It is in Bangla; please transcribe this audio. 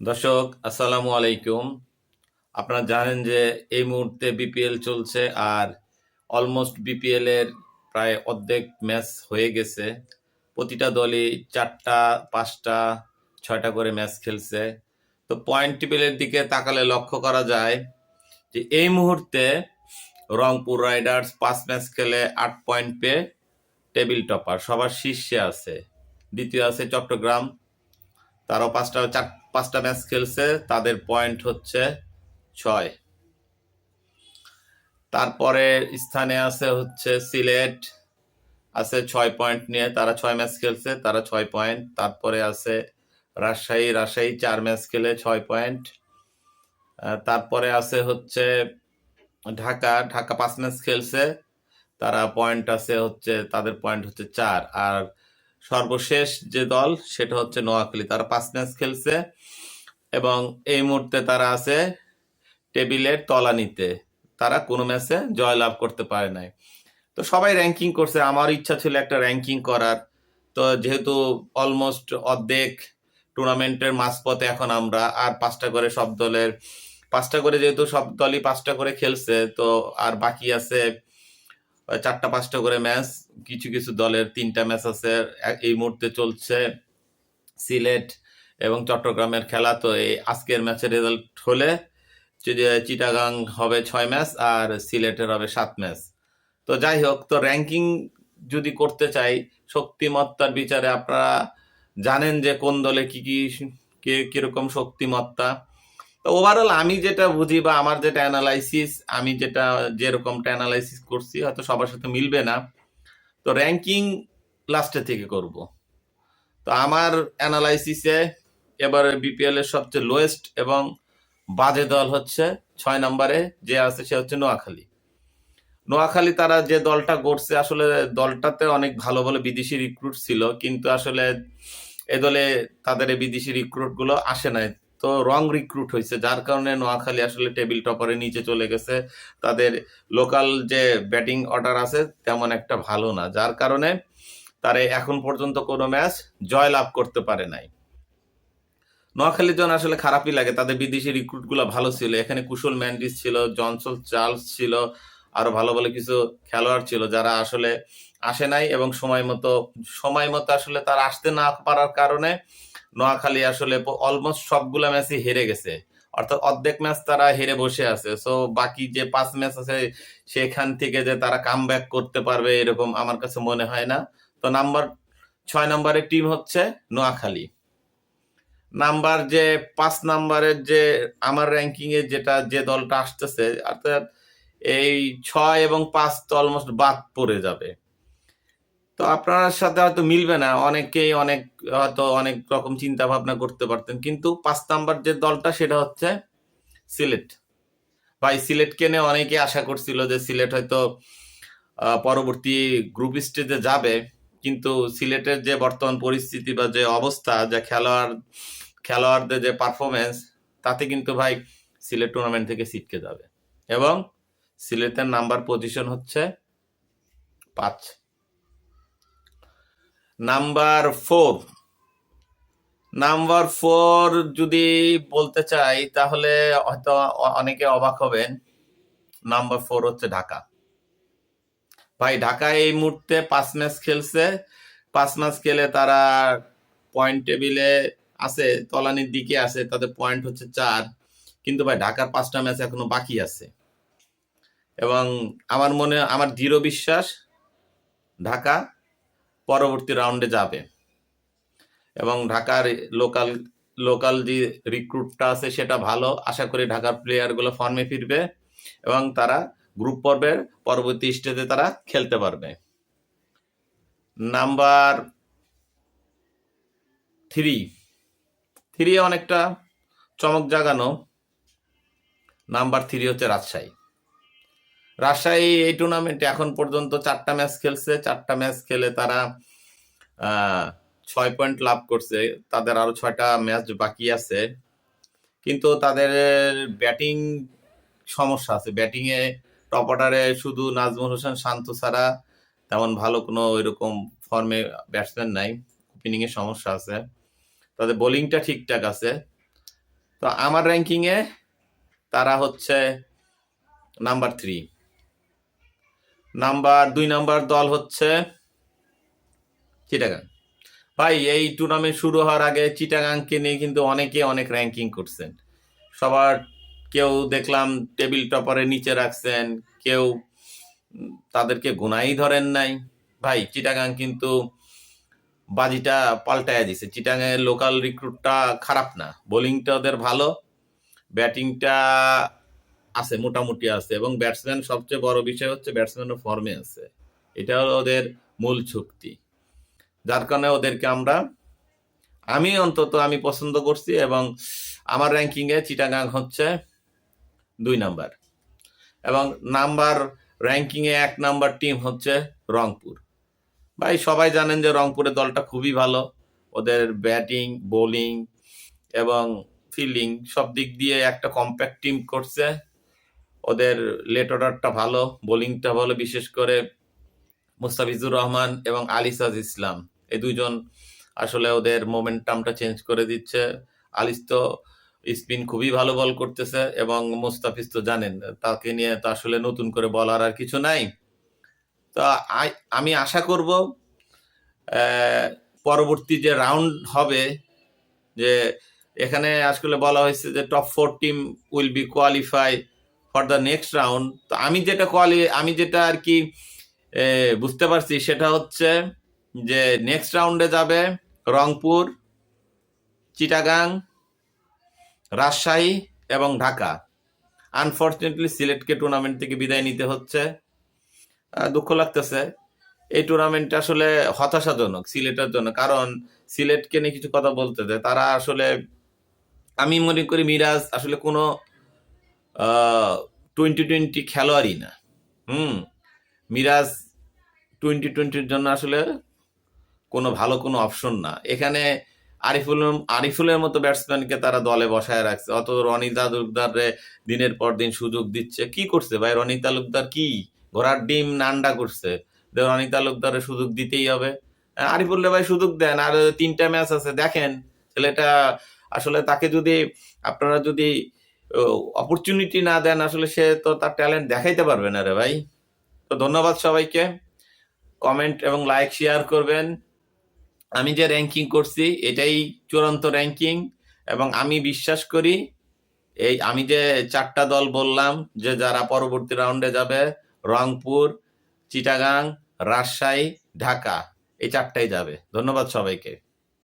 দর্শক, আসসালামু আলাইকুম। আপনারা জানেন যে এই মুহূর্তে বিপিএল চলছে আর অলমোস্ট বিপিএল এর প্রায় অর্ধেক ম্যাচ হয়ে গেছে। প্রতিটা দলই চারটা, পাঁচটা, ছয়টা করে ম্যাচ খেলছে। তো পয়েন্ট টেবিলের দিকে তাকালে লক্ষ্য করা যায় যে এই মুহূর্তে রংপুর রাইডার্স পাঁচ ম্যাচ খেলে আট পয়েন্ট পেয়ে টেবিল টপার, সবার শীর্ষে আছে। দ্বিতীয় আছে চট্টগ্রাম, তারও পাঁচটা চার পাঁচটা ম্যাচ খেলছে, তাদের পয়েন্ট হচ্ছে ছয়। তারপরে স্থানে আছে হচ্ছে সিলেট, আছে ছয় পয়েন্ট নিয়ে তারা ছয় ম্যাচ খেলছে, তারা ছয় পয়েন্ট। তারপরে আছে রাজশাহী রাজশাহী চার ম্যাচ খেলে ছয় পয়েন্ট। তারপরে আছে হচ্ছে ঢাকা ঢাকা পাঁচ ম্যাচ খেলছে, তারা পয়েন্ট আছে হচ্ছে, তাদের পয়েন্ট হচ্ছে চার। আর সর্বশেষ যে দল, সেটা হচ্ছে নোয়াখালী। তারা পাঁচ ম্যাচ খেলছে এবং এই মুহূর্তে তারা আছে টেবিলের তলানিতে। তারা কোনো ম্যাচে জয়লাভ করতে পারে নাই। তো সবাই র্যাঙ্কিং করছে। আমার ইচ্ছা ছিল একটা র্যাঙ্কিং করার। তো যেহেতু অলমোস্ট অর্ধেক টুর্নামেন্টের মাঝপথে এখন আমরা আর পাঁচটা করে সব দলের, পাঁচটা করে যেহেতু সব দলই পাঁচটা করে খেলছে, তো আর বাকি আছে চারটা, পাঁচটা করে ম্যাচ, কিছু কিছু দলের তিনটা ম্যাচ আছে। এই মুহূর্তে চলছে সিলেট এবং চট্টগ্রামের খেলা। তো এই আজকের ম্যাচের রেজাল্ট হলে চিটাগাং হবে ছয় ম্যাচ আর সিলেটের হবে সাত ম্যাচ। তো যাই হোক, তো র্যাঙ্কিং যদি করতে চাই, শক্তিমত্তার বিচারে আপনারা জানেন যে কোন দলে কি কি, কে, কীরকম শক্তিমত্তা। তো ওভারঅল আমি যেটা বুঝি বা আমার যেটা অ্যানালাইসিস আমি যেটা যেরকমটা অ্যানালাইসিস করছি, হয়তো সবার সাথে মিলবে না। তো র্যাঙ্কিং লাস্টে থেকে করব। তো আমার অ্যানালাইসিসে এবার বিপিএল এর সবচেয়ে লোয়েস্ট এবং বাজে দল হচ্ছে ছয় নম্বরে যে আছে সে হচ্ছে নোয়াখালী। নোয়াখালী তারা যে দলটা গড়ছে, আসলে দলটাতে অনেক ভালো ভালো বিদেশি রিক্রুট ছিল, কিন্তু আসলে এ দলে তাদের বিদেশি রিক্রুটগুলো আসে নাই। তো রং রিক্রুট হয়েছে যার কারণে নোয়াখালী আসলে টেবিল টপারে নিচে চলে গেছে। তাদের লোকাল যে ব্যাটিং অর্ডার আছে, তেমন একটা ভালো না। যার কারণে তারা এখন পর্যন্ত কোনো ম্যাচ জয় লাভ করতে পারে নাই। নোয়াখালীর জন্য আসলে খারাপই লাগে। তাদের বিদেশি রিক্রুটগুলো ভালো ছিল। এখানে কুশল ম্যান্ডিস ছিল জনসন চার্লস ছিল, আরও ভালো ভালো কিছু খেলোয়াড় ছিল যারা আসলে আসে নাই এবং সময় মতো সময় মতো আসলে তারা আসতে না পারার কারণে নোয়াখালী আসলে অলমোস্ট সবগুলা ম্যাচই হেরে গেছে। অর্থাৎ অর্ধেক ম্যাচ তারা হেরে বসে আছে। সো বাকি যে পাঁচ ম্যাচ আছে, সেখান থেকে যে তারা কাম করতে পারবে, এরকম আমার কাছে মনে হয় না। তো নাম্বার ছয় নম্বরের টিম হচ্ছে নোয়াখালী। নাম্বার যে পাঁচ নাম্বারের যে আমার র্যাঙ্কিং এ যেটা যে দলটা আসতেছে, অর্থাৎ এই ছয় এবং পাঁচ তো অলমোস্ট বাদ পড়ে যাবে। তো আপনার সাথে হয়তো মিলবে না। অনেকেই অনেক হয়তো অনেক রকম চিন্তা ভাবনা করতে পারতেন। কিন্তু পাঁচ নাম্বার যে দলটা সেটা হচ্ছে সিলেট। ভাই সিলেটকে নিয়ে অনেকে আশা করছিল যে সিলেট হয়তো পরবর্তী গ্রুপ স্টেজে যাবে। কিন্তু সিলেটের যে বর্তমান পরিস্থিতি বা যে অবস্থা যে খেলোয়াড় খেলোয়াড়দের যে পারফরমেন্স তাতে কিন্তু ভাই সিলেট টুর্নামেন্ট থেকে ছিটকে যাবে। এবং সিলেটের নাম্বার পজিশন হচ্ছে পাঁচ। নাম্বার ফোর নাম্বার ফোর যদি বলতে চাই, তাহলে হয়তো অনেকে অবাক হবেন। নাম্বার ফোর হচ্ছে ঢাকা। ভাই, ঢাকা এই মুহূর্তে পাঁচ ম্যাচ খেলছে। পাঁচ ম্যাচ খেলে তারা পয়েন্ট টেবিলে আছে, তলানির দিকে আছে তাদের পয়েন্ট হচ্ছে চার। কিন্তু ভাই, ঢাকার পাঁচটা ম্যাচ এখনও বাকি আছে। এবং আমার মনে, আমার দৃঢ় বিশ্বাস, ঢাকা পরবর্তী রাউন্ডে যাবে। এবং ঢাকার লোকাল লোকাল যে রিক্রুটটা আছে সেটা ভালো। আশা করি ঢাকার প্লেয়ারগুলো ফর্মে ফিরবে এবং তারা গ্রুপ পর্বের পরবর্তী স্টেজে তারা খেলতে পারবে। নাম্বার থ্রি থ্রি অনেকটা চমক জাগানো। নাম্বার থ্রি হচ্ছে রাজশাহী। রাজশাহী এই টুর্নামেন্টে এখন পর্যন্ত চারটা ম্যাচ খেলছে। চারটা ম্যাচ খেলে তারা ছয় পয়েন্ট লাভ করছে। তাদের আরও ছয়টা ম্যাচ বাকি আছে। কিন্তু তাদের ব্যাটিং সমস্যা আছে। ব্যাটিং এ টপ অর্ডারে শুধু নাজমুল হোসেন শান্ত ছাড়া তেমন ভালো কোনো এরকম ফর্মে ব্যাটসম্যান নাই। ওপেনিং এর সমস্যা আছে। তাদের বোলিংটা ঠিকঠাক আছে। তো আমার র্যাঙ্কিংয়ে তারা হচ্ছে নাম্বার থ্রি নাম্বার দুই নাম্বার দল হচ্ছে চিটাগাং। ভাই, এই টুর্নামেন্ট শুরু হওয়ার আগে চিটাগাংকে নিয়ে কিন্তু অনেকে অনেক র্যাঙ্কিং করছেন। সবার কেউ দেখলাম টেবিল টপারে নিচে রাখছেন, কেউ তাদেরকে গুনাই ধরেন নাই। ভাই, চিটাগাং কিন্তু বাজিটা পাল্টায় দিছে। চিটাগাংয়ের লোকাল রিক্রুটটা খারাপ না। বোলিংটা ওদের ভালো ব্যাটিংটা আছে, মোটামুটি আছে এবং ব্যাটসম্যান সবচেয়ে বড় বিষয় হচ্ছে ব্যাটসম্যানও ফর্মে আছে। এটা হলো ওদের মূল শক্তি যার কারণে ওদেরকে আমরা, আমি অন্তত আমি পছন্দ করছি এবং আমার র্যাঙ্কিংয়ে চিটাগাং হচ্ছে দুই নাম্বার এবং নাম্বার র্যাঙ্কিংয়ে এক নাম্বার টিম হচ্ছে রংপুর। ভাই, সবাই জানেন যে রংপুরের দলটা খুবই ভালো। ওদের ব্যাটিং বোলিং এবং ফিল্ডিং সব দিক দিয়ে একটা কম্প্যাক্ট টিম করছে। ওদের লেট অর্ডারটা ভালো বোলিংটা ভালো, বিশেষ করে মুস্তাফিজুর রহমান এবং আলিসাজ ইসলাম। এই দুইজন আসলে ওদের মোমেন্টামটা চেঞ্জ করে দিচ্ছে। আলিস তো স্পিন খুবই ভালো বল করতেছে এবং মুস্তাফিজ তো জানেন, তাকে নিয়ে তো আসলে নতুন করে বলার আর কিছু নাই। তো আমি আশা করব পরবর্তী যে রাউন্ড হবে, যে এখানে আসলে বলা হয়েছে যে top four team will be qualify for the next round তো আমি যেটা কোয়ালি আমি যেটা আর কি বুঝতে পারছি সেটা হচ্ছে যে নেক্সট রাউন্ডে যাবে রংপুর, চিটাগাং, রাজশাহী এবং ঢাকা। আনফর্চুনেটলি সিলেটকে টুর্নামেন্ট থেকে বিদায় নিতে হচ্ছে। দুঃখ লাগতেছে। এই টুর্নামেন্ট আসলে হতাশাজনক, সিলেটের জন্য। কারণ সিলেটকে নিয়ে কিছু কথা বলতে দেয় তারা আসলে, আমি মনে করি মিরাজ আসলে কোনো টোয়েন্টি টোয়েন্টি খেলোয়াড়ই না। হুম, মিরাজ টোয়েন্টি টোয়েন্টির জন্য আসলে কোনো ভালো কোনো অপশন না। এখানে আরিফুল আরিফুলের মতো ব্যাটসম্যানকে তারা দলে বসায় রাখছে। অত রনি তালুকদারে দিনের পর দিন সুযোগ দিচ্ছে। কি করছে ভাই? রনি তালুকদার কি? ঘোড়ার ডিম নান্ডা করছে। রনি তালুকদারের সুযোগ দিতেই হবে। আরিফুল্লে ভাই সুযোগ দেন। আর তিনটা ম্যাচ আছে। দেখেন, ছেলেটা আসলে তাকে যদি আপনারা যদি অপরচুনিটি না দেন, আসলে সে তো তার ট্যালেন্ট দেখাইতে পারবে না রে ভাই। তো ধন্যবাদ সবাইকে। কমেন্ট এবং লাইক শেয়ার করবেন। আমি যে র্যাঙ্কিং করছি, এটাই চূড়ান্ত র্যাঙ্কিং এবং আমি বিশ্বাস করি, এই আমি যে চারটা দল বললাম যে যারা পরবর্তী রাউন্ডে যাবে, রংপুর, চিটাগাং, রাজশাহী, ঢাকা, এই চারটাই যাবে। ধন্যবাদ সবাইকে।